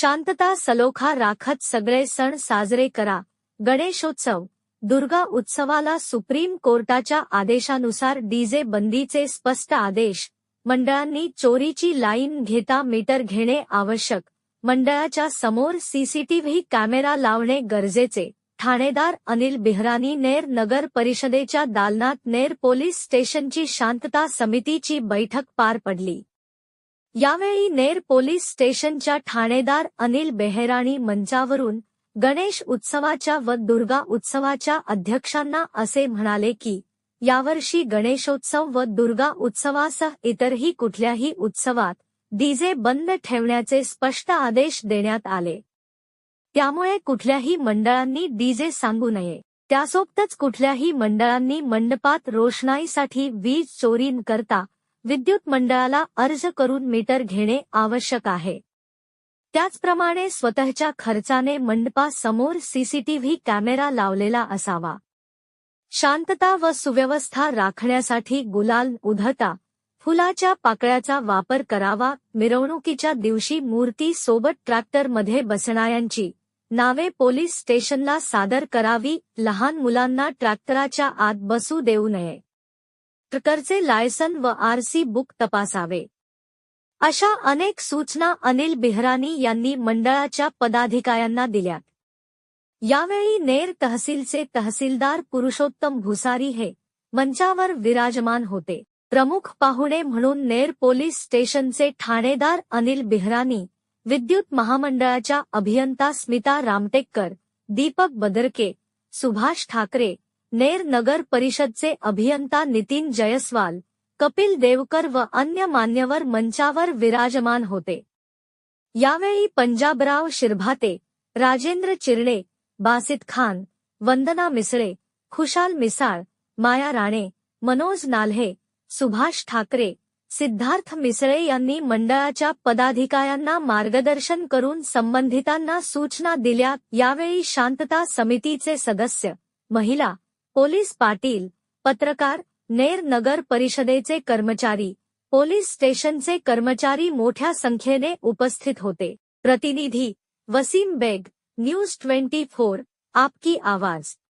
शांतता सलोखा राखत सगळे सण साजरे करा. गणेशोत्सव. दुर्गा उत्सवाला सुप्रीम कोर्टाच्या आदेशानुसार डीजे बंदीचे स्पष्ट आदेश. मंडळांनी चोरीची लाईन घेता मीटर घेणे आवश्यक. मंडळाच्या समोर सीसीटीव्ही कॅमेरा लावणे गरजेचे. ठाणेदार अनिल बिहरानी नेर नगर परिषदेच्या दालनात नेर पोलीस स्टेशनची शांतता समितीची बैठक पार पडली. यावेळी नेर पोलीस स्टेशनच्या ठाणेदार अनिल बेहेराणी मंचावरून गणेश उत्सवाच्या व दुर्गा उत्सवाच्या अध्यक्षांना असे म्हणाले की यावर्षी गणेशोत्सव व दुर्गा उत्सवासह इतरही कुठल्याही उत्सवात डीजे बंद ठेवण्याचे स्पष्ट आदेश देण्यात आले. त्यामुळे कुठल्याही मंडळांनी डीजे सांगू नये. त्यासोबतच कुठल्याही मंडळांनी मंडपात रोषणाईसाठी वीज चोरी न करता विद्युत मंडळाला अर्ज करून मीटर घेणे आवश्यक आहे. त्याचप्रमाणे स्वतःच्या खर्चाने मंडपासमोर सीसीटीव्ही कॅमेरा लावलेला असावा. शांतता व सुव्यवस्था राखण्यासाठी गुलाल उधळता फुलाच्या पाकळ्याचा वापर करावा मिरवणुकीच्या दिवशी मूर्ती सोबत ट्रॅक्टरमध्ये बसणाऱ्यांची नावे पोलीस स्टेशनला सादर करावी लहान मुलांना ट्रॅक्टराच्या आत बसू देऊ नये. ट्रकरचे लायसन व आरसी बुक तपासावे. अशा अनेक सूचना अनिल बिहरानी यांनी मंडळाच्या पदाधिकाऱ्यांना दिल्यात. यावेळी नेर तहसीलचे तहसीलदार पुरुषोत्तम भुसारी हे मंचावर विराजमान होते. प्रमुख पाहुणे म्हणून नेर पोलीस स्टेशनचे ठाणेदार अनिल बिहरानी विद्युत महामंडळाच्या अभियंता स्मिता रामटेकर दीपक बदरके सुभाष ठाकरे नेर नगर परिषदचे अभियंता नितीन जयस्वाल कपिल देवकर व अन्य मान्यवर मंचावर विराजमान होते. यावेळी पंजाबराव शिरभाते राजेंद्र चिरणे बासित खान वंदना मिसळे खुशाल मिसाळ माया राणे मनोज नाल्हे सुभाष ठाकरे सिद्धार्थ मिसळे यांनी मंडळाच्या पदाधिकाऱ्यांना मार्गदर्शन करून संबंधितांना सूचना दिल्या. यावेळी शांतता समितीचे सदस्य महिला पोलीस पाटील, पत्रकार, नेर नगर परिषदेचे कर्मचारी, पोलीस स्टेशनचे कर्मचारी मोठ्या संख्येने उपस्थित होते. प्रतिनिधी, Wasim Baig, news twenty four, आपकी आवाज़.